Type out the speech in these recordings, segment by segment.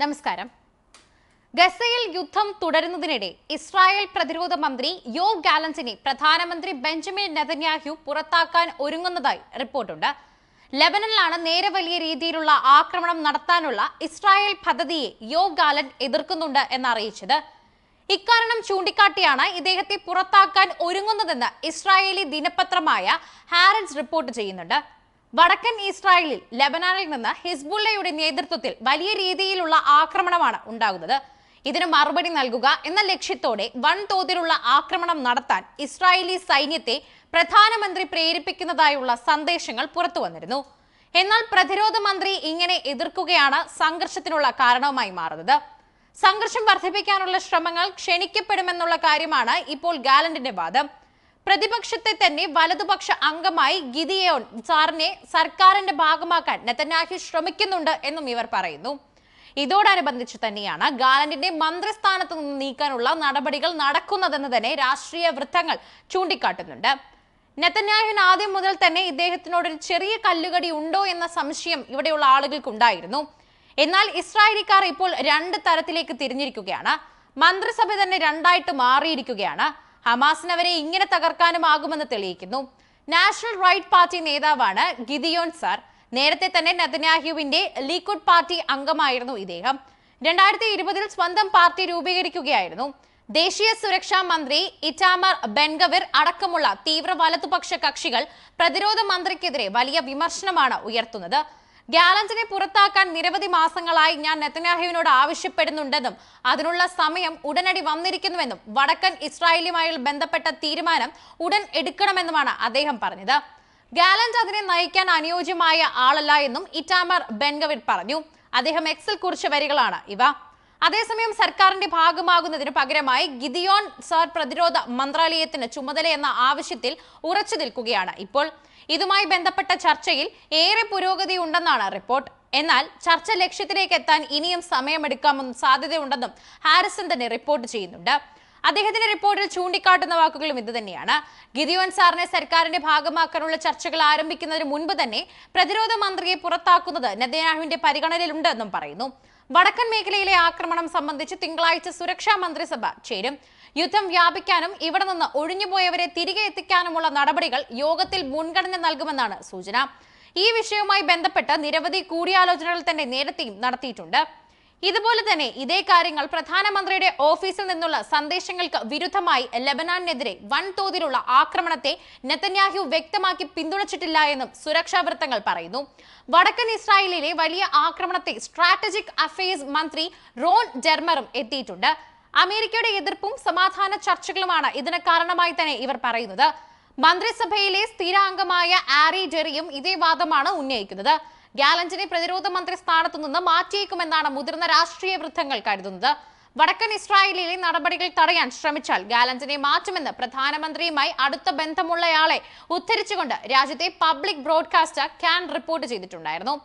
നമസ്കാരം. ഗസയിൽ യുദ്ധം തുടരുന്നതിനിടെ ഇസ്രായേൽ പ്രതിരോധ മന്ത്രി യോ ഗാലൻസിനെ പ്രധാനമന്ത്രി ബെഞ്ചമിൻ നെതന്യാഹു പുറത്താക്കാൻ ഒരുങ്ങുന്നതായി റിപ്പോർട്ടുണ്ട്. ലെബനനിലാണ് നേരെ വലിയ രീതിയിലുള്ള ആക്രമണം നടത്താനുള്ള ഇസ്രായേൽ പദ്ധതിയെ യോ ഗാലൻ എതിർക്കുന്നുണ്ട് എന്നറിയിച്ചത്. ഇക്കാരണം ചൂണ്ടിക്കാട്ടിയാണ് ഇദ്ദേഹത്തെ പുറത്താക്കാൻ ഒരുങ്ങുന്നതെന്ന് ഇസ്രായേലി ദിനപത്രമായ ഹാരൻസ് റിപ്പോർട്ട് ചെയ്യുന്നുണ്ട്. വടക്കൻ ഇസ്രായേലിൽ ലബനാനിൽ നിന്ന് ഹിസ്ബുള്ളയുടെ നേതൃത്വത്തിൽ വലിയ രീതിയിലുള്ള ആക്രമണമാണ് ഉണ്ടാകുന്നത്. ഇതിന് മറുപടി നൽകുക എന്ന ലക്ഷ്യത്തോടെ വൻതോതിലുള്ള ആക്രമണം നടത്താൻ ഇസ്രായേലി സൈന്യത്തെ പ്രധാനമന്ത്രി പ്രേരിപ്പിക്കുന്നതായുള്ള സന്ദേശങ്ങൾ പുറത്തു വന്നിരുന്നു. എന്നാൽ പ്രതിരോധ മന്ത്രി ഇങ്ങനെ എതിർക്കുകയാണ് സംഘർഷത്തിനുള്ള കാരണവുമായി മാറുന്നത്. സംഘർഷം വർദ്ധിപ്പിക്കാനുള്ള ശ്രമങ്ങൾ ക്ഷണിക്കപ്പെടുമെന്നുള്ള കാര്യമാണ് ഇപ്പോൾ ഗാലന്റിന്റെ വാദം. പ്രതിപക്ഷത്തെ തന്നെ വലതുപക്ഷ അംഗമായി ഗിദിയോൺ സാറിനെ സർക്കാരിന്റെ ഭാഗമാക്കാൻ നെതന്യാഹു ശ്രമിക്കുന്നുണ്ട് എന്നും ഇവർ പറയുന്നു. ഇതോടനുബന്ധിച്ച് തന്നെയാണ് ഗാലന്റിന്റെ മന്ത്രിസ്ഥാനത്ത് നിന്ന് നീക്കാനുള്ള നടപടികൾ നടക്കുന്നതെന്ന് തന്നെ രാഷ്ട്രീയ വൃത്തങ്ങൾ ചൂണ്ടിക്കാട്ടുന്നുണ്ട്. നെതന്യാഹുവിന് ആദ്യം മുതൽ തന്നെ ഇദ്ദേഹത്തിനോട് ഒരു ചെറിയ കല്ലുകടി ഉണ്ടോ എന്ന സംശയം ഇവിടെയുള്ള ആളുകൾക്കുണ്ടായിരുന്നു. എന്നാൽ ഇസ്രായേലിക്കാർ ഇപ്പോൾ രണ്ട് തരത്തിലേക്ക് തിരിഞ്ഞിരിക്കുകയാണ്. മന്ത്രിസഭ തന്നെ രണ്ടായിട്ട് മാറിയിരിക്കുകയാണ്. ഹമാസിന് അവരെ ഇങ്ങനെ തകർക്കാനുമാകുമെന്ന് തെളിയിക്കുന്നു. നാഷണൽ റൈറ്റ് പാർട്ടി നേതാവാണ് ഗിദിയോൺ സാർ. നേരത്തെ തന്നെ നെതന്യാഹുവിന്റെ ലീക്വുഡ് പാർട്ടി അംഗമായിരുന്നു ഇദ്ദേഹം. രണ്ടായിരത്തി ഇരുപതിൽ സ്വന്തം പാർട്ടി രൂപീകരിക്കുകയായിരുന്നു. ദേശീയ സുരക്ഷാ മന്ത്രി ഇറ്റാമർ ബെൻഗവിർ അടക്കമുള്ള തീവ്ര വലതുപക്ഷ കക്ഷികൾ പ്രതിരോധ മന്ത്രിക്കെതിരെ വലിയ വിമർശനമാണ് ഉയർത്തുന്നത്. ഗാലന്റിനെ പുറത്താക്കാൻ നിരവധി മാസങ്ങളായി ഞാൻ നെതന്യാഹുവിനോട് ആവശ്യപ്പെടുന്നുണ്ടെന്നും അതിനുള്ള സമയം ഉടനടി വന്നിരിക്കുന്നുവെന്നും വടക്കൻ ഇസ്രായേലുമായി ബന്ധപ്പെട്ട തീരുമാനം ഉടൻ എടുക്കണമെന്നുമാണ് അദ്ദേഹം പറഞ്ഞത്. ഗാലന്റ് അതിനെ നയിക്കാൻ അനുയോജ്യമായ ആളല്ല എന്നും ഇറ്റാമർ ബെൻഗവിർ പറഞ്ഞു. അദ്ദേഹം എക്സിൽ കുറിച്ച വരികളാണ് ഇവ. അതേസമയം സർക്കാരിന്റെ ഭാഗമാകുന്നതിന് പകരമായി ഗിദിയോൺ സാർ പ്രതിരോധ മന്ത്രാലയത്തിന് ചുമതല എന്ന ആവശ്യത്തിൽ ഉറച്ചു നിൽക്കുകയാണ്. ഇപ്പോൾ ഇതുമായി ബന്ധപ്പെട്ട ചർച്ചയിൽ ഏറെ പുരോഗതി ഉണ്ടെന്നാണ് റിപ്പോർട്ട്. എന്നാൽ ചർച്ച ലക്ഷ്യത്തിലേക്ക് എത്താൻ ഇനിയും സമയമെടുക്കാമെന്നും സാധ്യതയുണ്ടെന്നും ഹാരിസൺ തന്നെ റിപ്പോർട്ട് ചെയ്യുന്നുണ്ട്. അദ്ദേഹത്തിന്റെ റിപ്പോർട്ടിൽ ചൂണ്ടിക്കാട്ടുന്ന വാക്കുകളും ഇതുതന്നെയാണ് ഗിദിയോൻ സാറിനെ സർക്കാരിന്റെ ഭാഗമാക്കാനുള്ള ചർച്ചകൾ ആരംഭിക്കുന്നതിന് മുൻപ് തന്നെ പ്രതിരോധ മന്ത്രിയെ പുറത്താക്കുന്നത് നെതന്യാഹുവിന്റെ പരിഗണനയിലുണ്ടെന്നും പറയുന്നു. വടക്കൻ മേഖലയിലെ ആക്രമണം സംബന്ധിച്ച് തിങ്കളാഴ്ച സുരക്ഷാ മന്ത്രിസഭ ചേരും. യുദ്ധം വ്യാപിക്കാനും ഇവിടെ നിന്ന് ഒഴിഞ്ഞുപോയവരെ തിരികെ എത്തിക്കാനുമുള്ള നടപടികൾ യോഗത്തിൽ മുൻഗണന നൽകുമെന്നാണ് സൂചന. ഈ വിഷയവുമായി ബന്ധപ്പെട്ട് നിരവധി കൂടിയാലോചനകൾ തന്നെ നേരത്തെയും നടത്തിയിട്ടുണ്ട്. ഇതുപോലെ തന്നെ ഇതേ കാര്യങ്ങൾ പ്രധാനമന്ത്രിയുടെ ഓഫീസിൽ നിന്നുള്ള സന്ദേശങ്ങൾക്ക് വിരുദ്ധമായി ലബനാനെതിരെ വൻതോതിലുള്ള ആക്രമണത്തെ നെതന്യാഹു വ്യക്തമാക്കി പിന്തുണച്ചിട്ടില്ല എന്നും സുരക്ഷാ വൃത്തങ്ങൾ പറയുന്നു. വടക്കൻ ഇസ്രായേലിലെ വലിയ ആക്രമണത്തെ സ്ട്രാറ്റജിക് അഫയേഴ്സ് മന്ത്രി റോൺ ജെർമറും എത്തിയിട്ടുണ്ട്. അമേരിക്കയുടെ എതിർപ്പും സമാധാന ചർച്ചകളുമാണ് ഇതിന് കാരണമായി തന്നെ ഇവർ പറയുന്നത്. മന്ത്രിസഭയിലെ സ്ഥിരാംഗമായ ആരി ജെറിയും ഇതേ വാദമാണ് ഉന്നയിക്കുന്നത്. ഗാലന്റിനെ പ്രതിരോധ മന്ത്രി സ്ഥാനത്തു നിന്ന് മാറ്റിയേക്കുമെന്നാണ് മുതിർന്ന രാഷ്ട്രീയ വൃദ്ധങ്ങൾ കരുതുന്നത്. വടക്കൻ ഇസ്രായേലിലെ നടപടികൾ തടയാൻ ശ്രമിച്ചാൽ ഗാലന്റിനെ മാറ്റുമെന്ന് പ്രധാനമന്ത്രിയുമായി അടുത്ത ബന്ധമുള്ളയാളെ ഉദ്ധരിച്ചുകൊണ്ട് രാജ്യത്തെ പബ്ലിക് ബ്രോഡ്കാസ്റ്റർ ക്യാൻ റിപ്പോർട്ട് ചെയ്തിട്ടുണ്ടായിരുന്നു.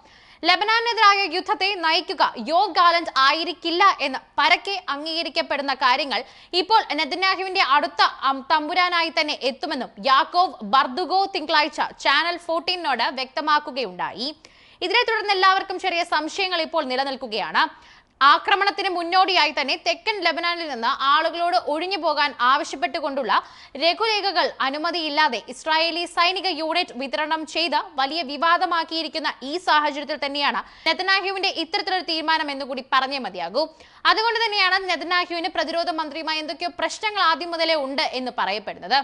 ലബനാനെതിരായ യുദ്ധത്തെ നയിക്കുക യോ ഗാലന്റ് ആയിരിക്കില്ല എന്ന് പരക്കെ അംഗീകരിക്കപ്പെടുന്ന കാര്യങ്ങൾ ഇപ്പോൾ നെതന്യാഹുവിന്റെ അടുത്ത തമ്പുരാനായി തന്നെ എത്തുമെന്നും യാക്കോവ് ബർദുഗോ തിങ്കളാഴ്ച ചാനൽ ഫോർട്ടീനോട് വ്യക്തമാക്കുകയുണ്ടായി. ഇതിനെ തുടർന്ന് എല്ലാവർക്കും ചെറിയ സംശയങ്ങൾ ഇപ്പോൾ നിലനിൽക്കുകയാണ്. ആക്രമണത്തിന് മുന്നോടിയായി തന്നെ തെക്കൻ ലബനാനിൽ നിന്ന് ആളുകളോട് ഒഴിഞ്ഞു പോകാൻ ആവശ്യപ്പെട്ടുകൊണ്ടുള്ള രഘുരേഖകൾ അനുമതിയില്ലാതെ ഇസ്രായേലി സൈനിക യൂണിറ്റ് വിതരണം ചെയ്ത് വലിയ വിവാദമാക്കിയിരിക്കുന്ന ഈ സാഹചര്യത്തിൽ തന്നെയാണ് നെതനാഹ്യുവിന്റെ ഇത്തരത്തിലൊരു തീരുമാനം എന്നുകൂടി പറഞ്ഞേ മതിയാകൂ. അതുകൊണ്ട് തന്നെയാണ് നെതനാഹ്യുവിന് പ്രതിരോധ മന്ത്രിയുമായി എന്തൊക്കെയോ പ്രശ്നങ്ങൾ ആദ്യം മുതലേ ഉണ്ട് എന്ന് പറയപ്പെടുന്നത്.